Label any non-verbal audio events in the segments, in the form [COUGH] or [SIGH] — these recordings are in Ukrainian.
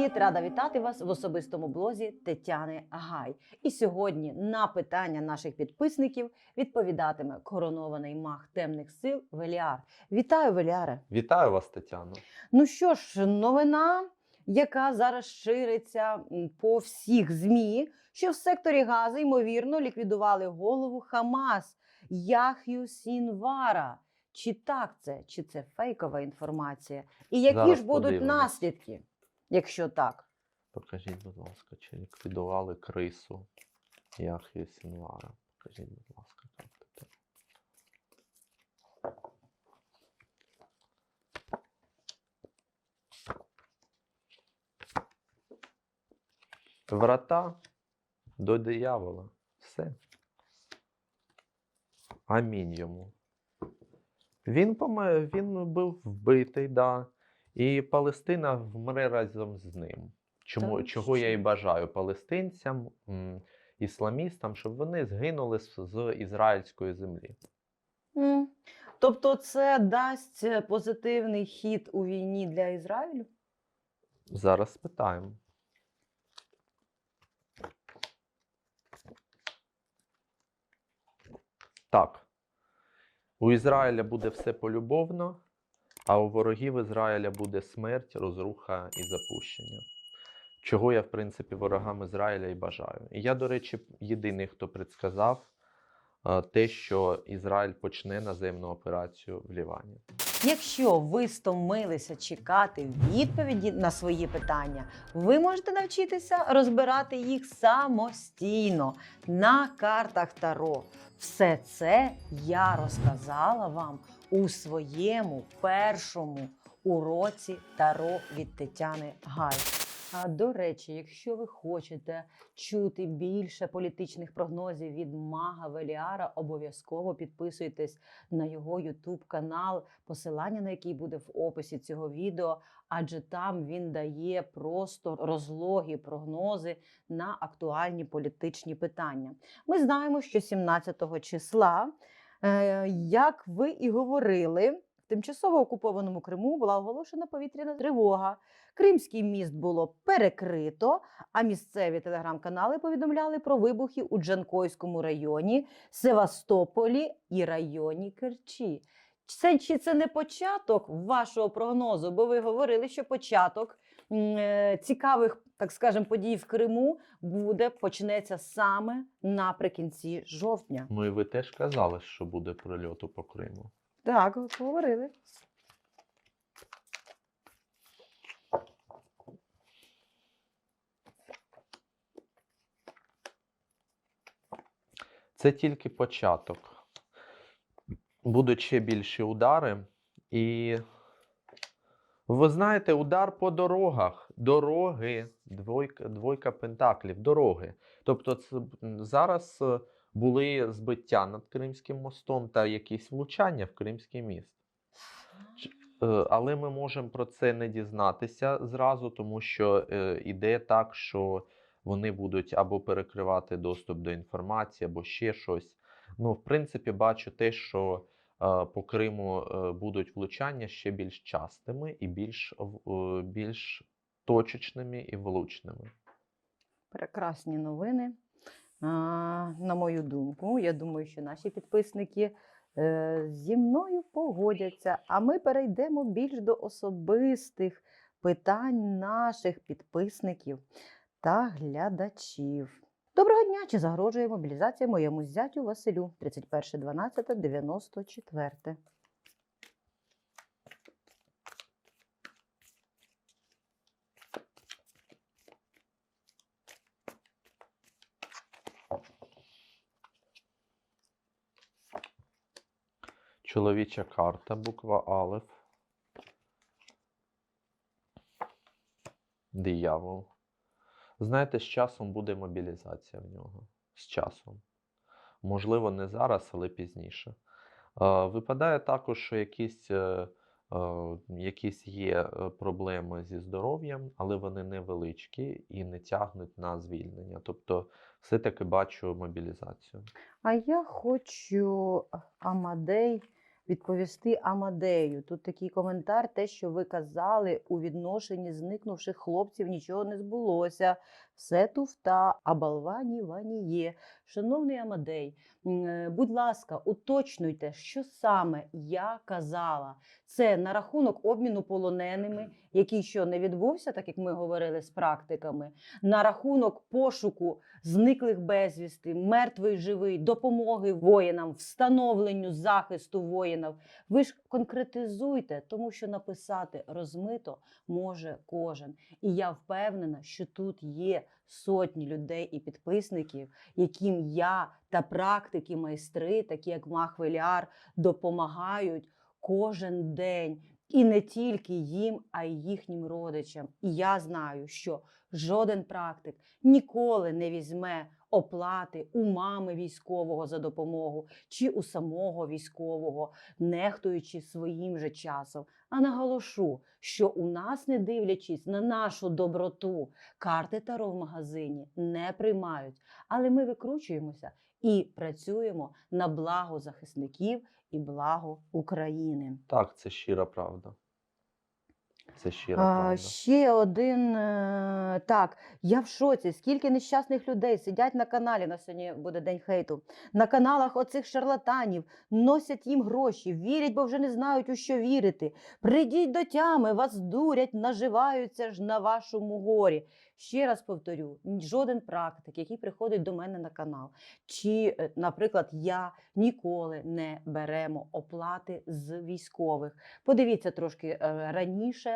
привіт! Рада вітати вас в особистому блозі Тетяни Гай. І сьогодні на питання наших підписників відповідатиме коронований маг темних сил Веліар. Вітаю, Веліаре! Вітаю вас, Тетяно. Ну що ж, новина, яка зараз шириться по всіх змі, що в секторі Гази ймовірно ліквідували голову Хамас Яхю Сінвара. Чи так це, чи це фейкова інформація? І які Зараз ж будуть подивимось. наслідки, якщо так? Покажіть, будь ласка, чи ліквідували крису Яхію Сінвара. Покажіть, будь ласка, теж. Врата до диявола. Все. Амінь йому. Він, помер, він був вбитий, да. І Палестина вмре разом з ним. Чому, Та чого я і бажаю палестинцям, ісламістам, щоб вони згинули з, з ізраїльської землі. М. Тобто, це дасть е, позитивний хід у війні для Ізраїлю? Зараз спитаємо. Так. У Ізраїля буде все полюбовно, а у ворогів Ізраїля буде смерть, розруха і запущення. Чого я, в принципі, ворогам Ізраїля і бажаю. І я, до речі, єдиний, хто предсказав е, те, що Ізраїль почне наземну операцію в Лівані. Якщо ви стомилися чекати відповіді на свої питання, ви можете навчитися розбирати їх самостійно на картах Таро. Все це я розказала вам у своєму першому уроці Таро від Тетяни Гай. А до речі, якщо ви хочете чути більше політичних прогнозів від мага Веліара, обов'язково підписуйтесь на його YouTube канал, посилання на який буде в описі цього відео, адже там він дає просто розлогі прогнози на актуальні політичні питання. Ми знаємо, що 17 числа, як ви і говорили, в тимчасово окупованому Криму була оголошена повітряна тривога. Кримський міст було перекрито, а місцеві телеграм-канали повідомляли про вибухи у Джанкойському районі, Севастополі і районі Керчі. Це чи це не початок вашого прогнозу? Бо ви говорили, що початок е, цікавих, так скажемо, подій в Криму буде почнеться саме наприкінці жовтня. Ну і ви теж казали, що буде прильоту по Криму. Так, говорили. Це тільки початок. Будуть ще більші удари. І ви знаєте, удар по дорогах. Дороги, двойка, двойка пентаклів, дороги. Тобто, це зараз е, були збиття над Кримським мостом та якісь влучання в Кримський міст. Е, Але ми можемо про це не дізнатися зразу, тому що е, іде так, що вони будуть або перекривати доступ до інформації, або ще щось. Ну, в принципі, бачу те, що по Криму будуть влучання ще більш частими і більш, більш точечними і влучними. Прекрасні новини. На мою думку, я думаю, що наші підписники е, зі мною погодяться. А ми перейдемо більш до особистих питань наших підписників та глядачів. Доброго дня! Чи загрожує мобілізація моєму зятю Василю 31.12.94? Чоловіча карта, буква Алеф. Диявол. Знаєте, з часом буде мобілізація в нього. З часом. Можливо, не зараз, але пізніше. Е, Випадає також, що якісь, е, е, якісь є е, проблеми зі здоров'ям, але вони невеличкі і не тягнуть на звільнення. Тобто, все-таки бачу мобілізацію. А я хочу Амадей відповісти Амадею. Тут такий коментар: те, що ви казали у відношенні зникнувших хлопців, нічого не збулося. Все туфта, а балвані вані є. Шановний Амадей, е, будь ласка, уточнюйте, що саме я казала. Це на рахунок обміну полоненими, який що не відбувся, так як ми говорили з практиками, на рахунок пошуку зниклих безвісти, мертвий живий, допомоги воїнам, встановленню захисту воїнів. Ви ж конкретизуйте, тому що написати розмито може кожен. І я впевнена, що тут є сотні людей і підписників, яким я та практики, майстри, такі як Махвеляр, допомагають кожен день. І не тільки їм, а й їхнім родичам. І я знаю, що жоден практик ніколи не візьме оплати у мами військового за допомогу чи у самого військового, нехтуючи своїм же часом. А наголошу, що у нас, не дивлячись на нашу доброту, карти таро в магазині не приймають. Але ми викручуємося і працюємо на благо захисників і благо України. Так, це щира правда. Це щира А, ще один е, так. Я в шоці. Скільки нещасних людей сидять на каналі. На сьогодні буде день хейту. На каналах оцих шарлатанів носять їм гроші, вірять, бо вже не знають, у що вірити. Прийдіть до тями, вас дурять, наживаються ж на вашому горі. Ще раз повторю: жоден практик, який приходить до мене на канал, чи, е, наприклад, я ніколи не беремо оплати з військових. Подивіться трошки е, раніше.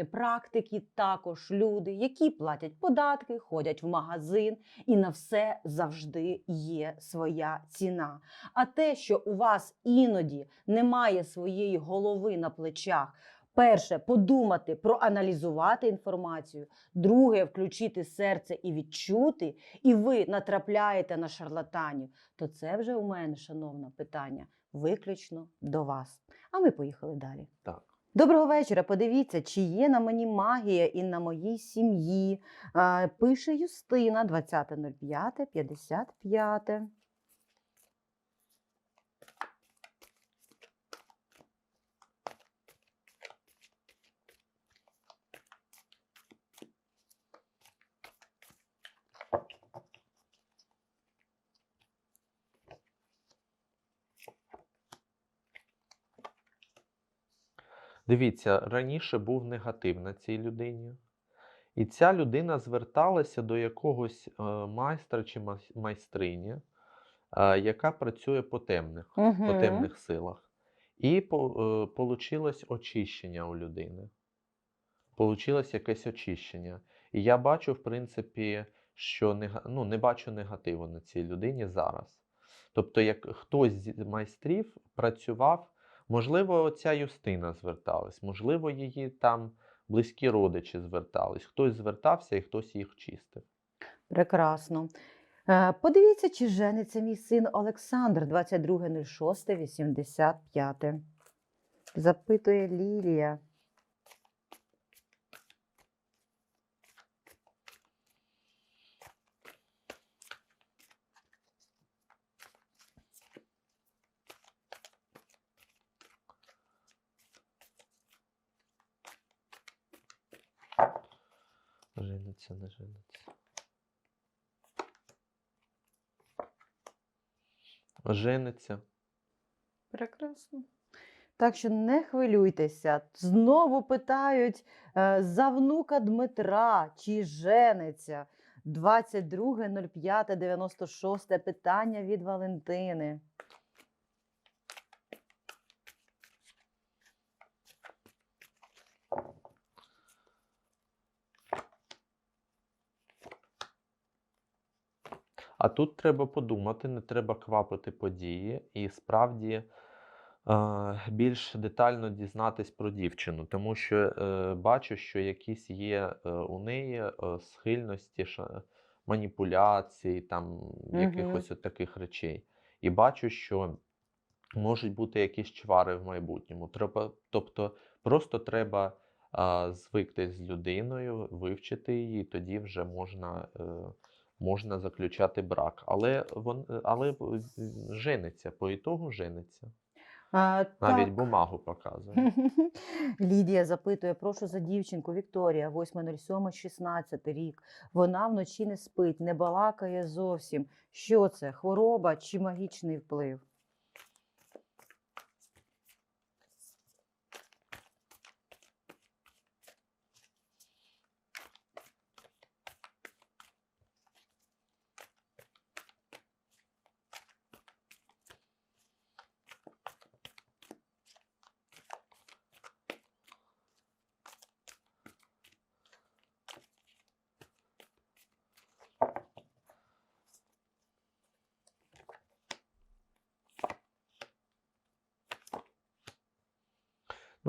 е, Практики також люди, які платять податки, ходять в магазин, і на все завжди є своя ціна. А те, що у вас іноді немає своєї голови на плечах, перше подумати, проаналізувати інформацію, друге включити серце і відчути, і ви натрапляєте на шарлатанів, то це вже у мене, шановна, питання виключно до вас. А ми поїхали далі. Так. Доброго вечора. Подивіться, чи є на мені магія і на моїй сім'ї. Пише Юстина 20.05.55. Дивіться, раніше був негатив на цій людині. І ця людина зверталася до якогось е, майстра чи майстрині, е, яка працює по темних, по темних силах. І е, получилось очищення у людини. Получилось якесь очищення. І я бачу, в принципі, що нега... ну, не бачу негативу на цій людині зараз. Тобто, як хтось з майстрів працював, можливо, оця Юстина зверталась, можливо, її там близькі родичі звертались. Хтось звертався і хтось їх чистив. Прекрасно. Е, Подивіться, чи жениться мій син Олександр 22.06.85. Запитує Лілія. Жениться. Жениться. Прекрасно. Так що не хвилюйтеся. Знову питають е, за внука Дмитра, чи жениться. 22.05.96 питання від Валентини. А тут треба подумати, не треба квапити події і справді е, більш детально дізнатись про дівчину, тому що е, бачу, що якісь є е, у неї е, схильності ша- маніпуляцій, там якихось от таких речей. І бачу, що можуть бути якісь чвари в майбутньому. Треба, тобто, просто треба звиктись з людиною, вивчити її, тоді вже можна. Е, можна заключати брак. Але вон, але е, жениться, по ітогу жениться. А, Навіть так. бумагу показує. [LAUGHS] Лідія запитує: прошу за дівчинку Вікторія, 8.07.16 рік. Вона вночі не спить, не балакає зовсім. Що це? Хвороба чи магічний вплив?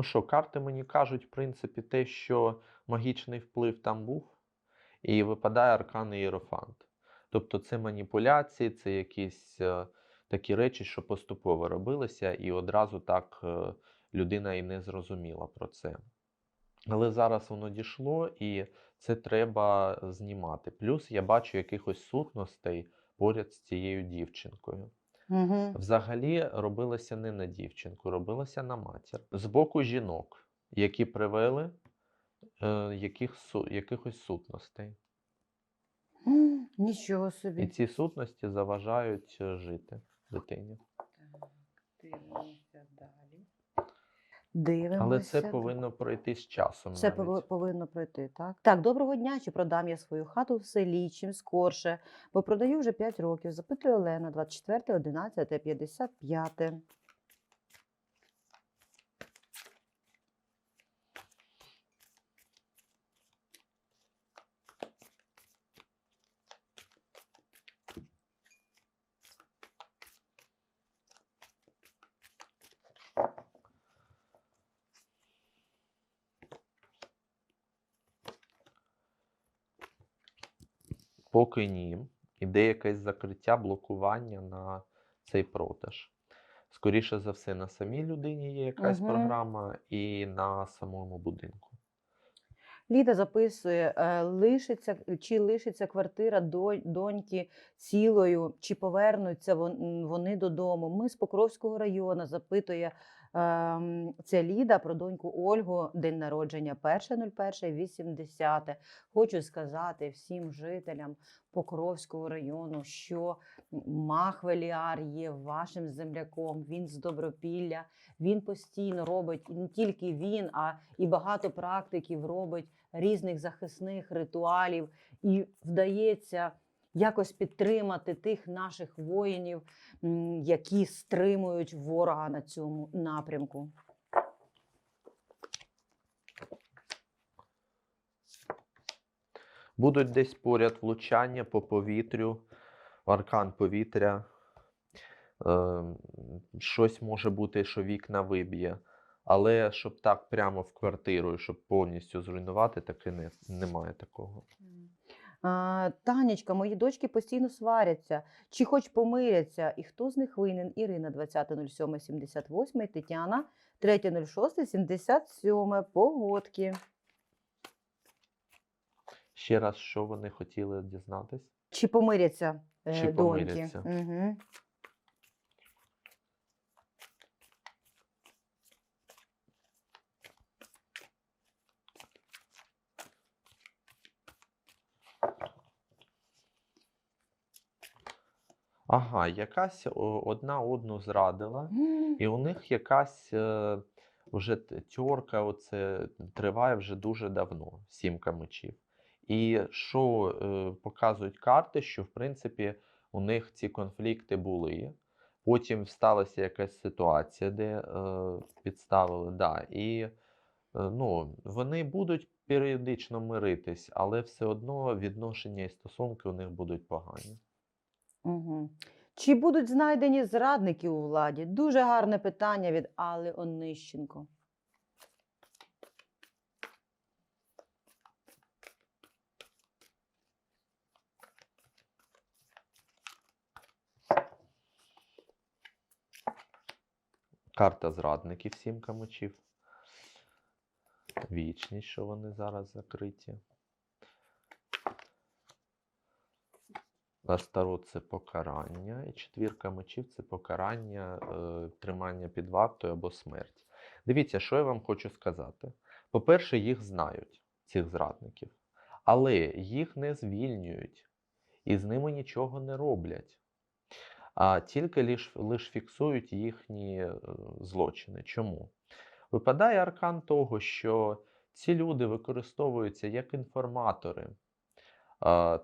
Ну що, карти мені кажуть, в принципі, те, що магічний вплив там був, і випадає аркан Ієрофант. Тобто це маніпуляції, це якісь е, такі речі, що поступово робилися, і одразу так е, людина і не зрозуміла про це. Але зараз воно дійшло, і це треба знімати. Плюс я бачу якихось сутностей поряд з цією дівчинкою. Угу. Взагалі робилося не на дівчинку, робилося на матір. З боку жінок, які привели е, яких, су- якихось сутностей. Нічого собі. І ці сутності заважають е, жити дитині. Так, далі. Дивимося. Але це повинно пройти з часом. Це навіть. пови- повинно пройти, так? Так, доброго дня. Чи продам я свою хату в селі, чим скорше, бо продаю вже 5 років. Запитує Олена, 24, 11, 55. Поки ні. Іде якесь закриття, блокування на цей продаж. Скоріше за все, на самій людині є якась Мгм. програма, і на самому будинку. Ліда записує, е, лишиться, чи лишиться квартира до, доньки цілою, чи повернуться вони додому. Ми з Покровського району запитує це Ліда про доньку Ольгу, день народження 1.01.80. Хочу сказати всім жителям Покровського району, що Махвеліар є вашим земляком. Він з Добропілля. Він постійно робить і не тільки він, а і багато практиків робить різних захисних ритуалів, і вдається якось підтримати тих наших воїнів, які стримують ворога на цьому напрямку. Будуть десь поряд влучання по повітрю, аркан повітря. Е, щось може бути, що вікна виб'є. Але щоб так прямо в квартиру, щоб повністю зруйнувати, таки не, немає такого. Танечка, мої дочки постійно сваряться, чи хоч помиряться. І хто з них винен? Ірина 20.07.78, Тетяна 3.06.77. Погодки. Ще раз, що вони хотіли дізнатись? Чи помиряться е, Чи доньки? помиряться. Угу. Ага, якась одна одну зрадила, і у них якась е, вже тьорка оце триває вже дуже давно, сімка мечів. І що е, показують карти, що в принципі у них ці конфлікти були. Потім сталася якась ситуація, де е, підставили. Да, і е, ну, вони будуть періодично миритись, але все одно відношення і стосунки у них будуть погані. Угу. Чи будуть знайдені зрадники у владі? Дуже гарне питання від Алли Онищенко. Карта зрадників сімка мечів. Вічність, що вони зараз закриті. Астарот це покарання, і четвірка мечів це покарання, е, тримання під вартою або смерть. Дивіться, що я вам хочу сказати. По-перше, їх знають, цих зрадників, але їх не звільнюють і з ними нічого не роблять, а тільки лиш, лиш фіксують їхні е, злочини. Чому? Випадає аркан того, що ці люди використовуються як інформатори.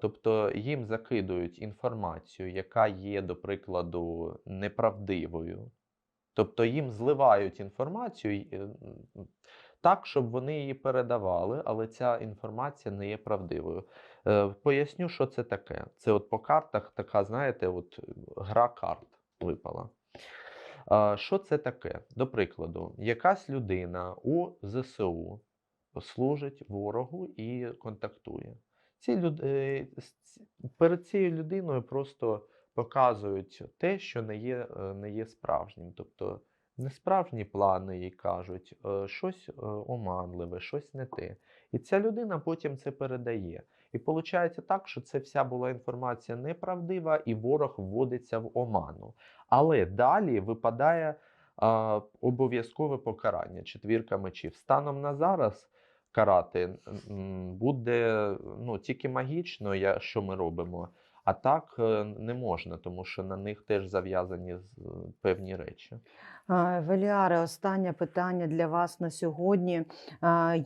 Тобто їм закидують інформацію, яка є, до прикладу, неправдивою. Тобто їм зливають інформацію е, так, щоб вони її передавали, але ця інформація не є правдивою. Е, Поясню, що це таке. Це от по картах така, знаєте, от гра карт випала. Що це таке? До прикладу, якась людина у ЗСУ служить ворогу і контактує. Ці люд... е, Перед цією людиною просто показують те, що не є, е, не є справжнім. Тобто несправжні плани їй кажуть, е, щось оманливе, щось не те. І ця людина потім це передає. І виходить так, що це вся була інформація неправдива, і ворог вводиться в оману. Але далі випадає обов'язкове покарання, четвірка мечів. Станом на зараз карати буде ну, тільки магічно, що ми робимо. А так е, не можна, тому що на них теж зав'язані певні речі. Веліаре, останнє питання для вас на сьогодні.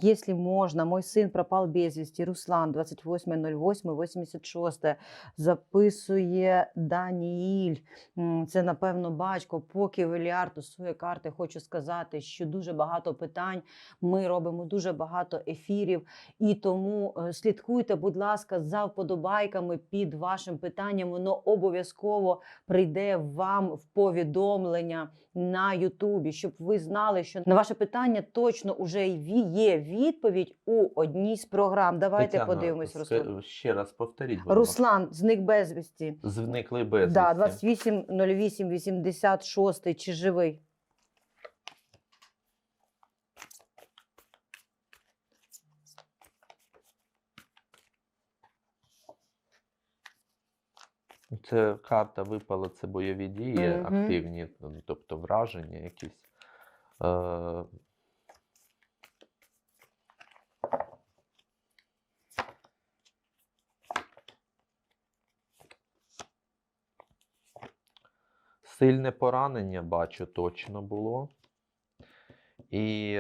Якщо можна, мой син пропав безвісті. Руслан, 28.08.86. Записує Даніїль. Це, напевно, батько. Поки Веліар тусує карти, хочу сказати, що дуже багато питань. Ми робимо дуже багато ефірів. І тому е, слідкуйте, будь ласка, за вподобайками під вашим питанням. Воно обов'язково прийде вам в повідомлення на Ютубі, щоб ви знали, що на ваше питання точно вже є відповідь у одній з програм. Давайте Тетяна, подивимось, Руслан. Ще раз повторіть, Будемо. Руслан зник безвісті. Зникли безвісті. Да, 28.08.86. Чи живий? Це карта випала, це бойові дії, Мгм. активні, ну, тобто враження якісь. Е, Сильне поранення, бачу, точно було. І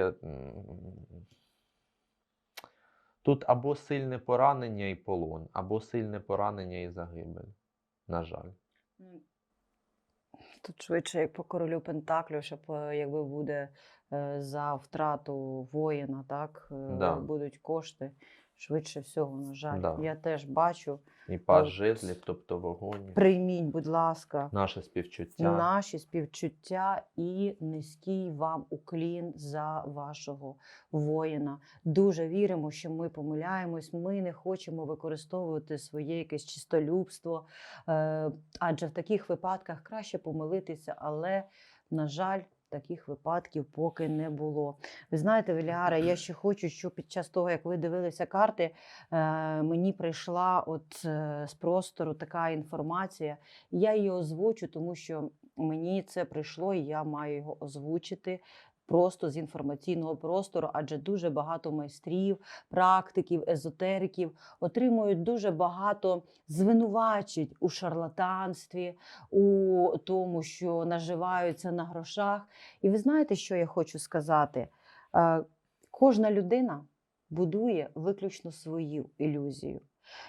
тут або сильне поранення і полон, або сильне поранення і загибель. На жаль. Тут швидше, як по королю Пентаклю, щоб е, якби буде е, за втрату воїна, так е, Да. будуть кошти. Швидше всього, на жаль. Да. Я теж бачу. І паж От. жезлів, тобто вогонь. Прийміть, будь ласка. Наше співчуття. Наші співчуття і низький вам уклін за вашого воїна. Дуже віримо, що ми помиляємось. Ми не хочемо використовувати своє якесь чистолюбство, е, адже в таких випадках краще помилитися, але, на жаль, таких випадків поки не було. Ви знаєте, Веліара, я ще хочу, що під час того, як ви дивилися карти, е, мені прийшла от е, з простору така інформація. Я її озвучу, тому що мені це прийшло, і я маю його озвучити. Просто з інформаційного простору, адже дуже багато майстрів, практиків, езотериків отримують дуже багато звинувачень у шарлатанстві, у тому, що наживаються на грошах. І ви знаєте, що я хочу сказати? Е, Кожна людина будує виключно свою ілюзію.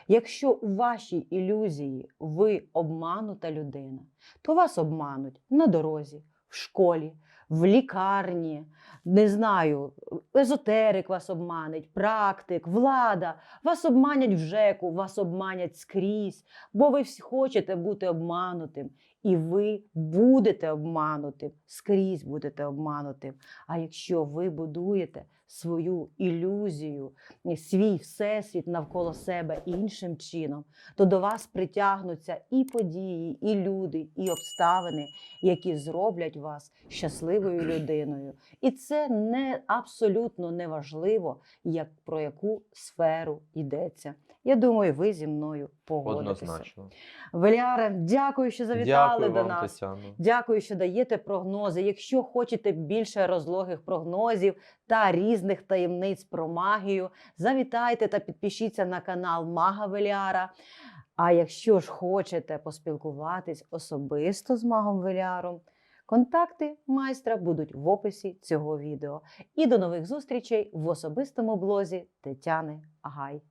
Якщо у вашій ілюзії ви обманута людина, то вас обмануть на дорозі, в школі, в лікарні, не знаю, езотерик вас обманить, практик, влада, вас обманять в ЖЕКу, вас обманять скрізь, бо ви всі хочете бути обманутим. І ви будете обманутим, скрізь будете обманутим. А якщо ви будуєте свою ілюзію, свій всесвіт навколо себе іншим чином, то до вас притягнуться і події, і люди, і обставини, які зроблять вас щасливою [CLEARS THROAT] людиною. І це не абсолютно неважливо, як про яку сферу йдеться. Я думаю, ви зі мною погодитися. Однозначно. Веляре, дякую, що завітали Дякую до вам, нас. Тетяно. Дякую, що даєте прогнози. Якщо хочете більше розлогих прогнозів та різних таємниць про магію, завітайте та підпишіться на канал Мага Веліара. А якщо ж хочете поспілкуватись особисто з магом Веліаром, контакти майстра будуть в описі цього відео. І до нових зустрічей в особистому блозі Тетяни Агай.